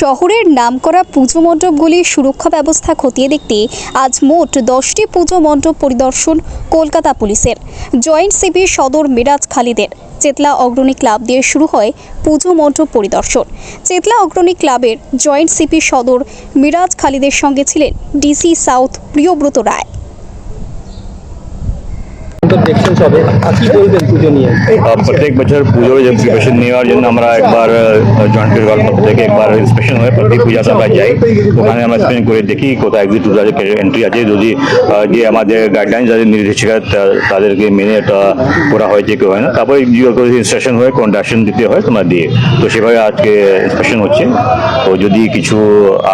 শহরের নামকরা পুজো মণ্ডপগুলির সুরক্ষা ব্যবস্থা খতিয়ে দেখতে আজ মোট দশটি পুজো মণ্ডপ পরিদর্শন কলকাতা পুলিশের। জয়েন্ট সিপি সদর মিরাজ খালিদের। চেতলা অগ্রণী ক্লাব দিয়ে শুরু হয় পুজো মণ্ডপ পরিদর্শন। চেতলা অগ্রণী ক্লাবের জয়েন্ট সিপি সদর মিরাজ খালিদের সঙ্গে ছিলেন ডিসি সাউথ প্রিয়ব্রত রায়। প্রত্যেক বছর পুজোর যে প্রিপারেশন নেওয়ার জন্য আমরা একবার জয়েন্ট পরিবার থেকে একবার ইন্সপেকশন হয়ে প্রত্যেক পূজা আমরা যাই। ওখানে আমরা স্পেন করে দেখি কোথায় এক্সিট এন্ট্রি আছে যদি যে আমাদের গাইডলাইন যাদের নির্দেশিকা তাদেরকে মেনে এটা করা হয়েছে কেউ হয় না, তারপরে ইনস্ট্রাকশন হয়ে কন্ডাকশন দিতে হয় তোমরা দিয়ে। তো সেভাবে আজকে ইন্সপেকশন হচ্ছে। তো যদি কিছু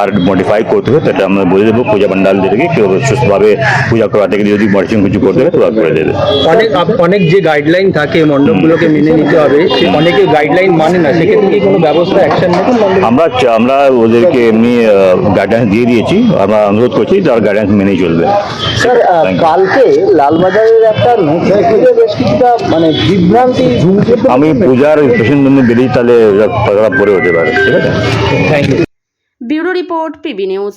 আর মডিফাই করতে হয় সেটা আমরা বলে দেবো, পূজা পান্ডালদেরকে কেউ সুস্থভাবে পূজা করাতে থেকে যদি মডিফিকেশন কিছু করতে হয় তো করে দেবে। অনেক অনেক যে গাইডলাইন থাকে মণ্ডপগুলোকে মেনে নিতে হবে সে অনেকে গাইডলাইন মানে না সেক্ষেত্রে কি কোনো ব্যবস্থা অ্যাকশন নেবেন? আমরা আমরা ওদেরকে এমনি গাইডেন্স দিয়ে দিয়েছি আমরা অনুরোধ করছি তার গাইডেন্স মেনেই চলবে। স্যার. কালকে লালবাজারের একটা বেশ কিছুটা মানে বিভ্রান্তি আমি পূজার পেশেন্ট জন্য বেরিয়ে তাহলে পরে হতে পারে ঠিক আছে? Thank you bureau report PB news.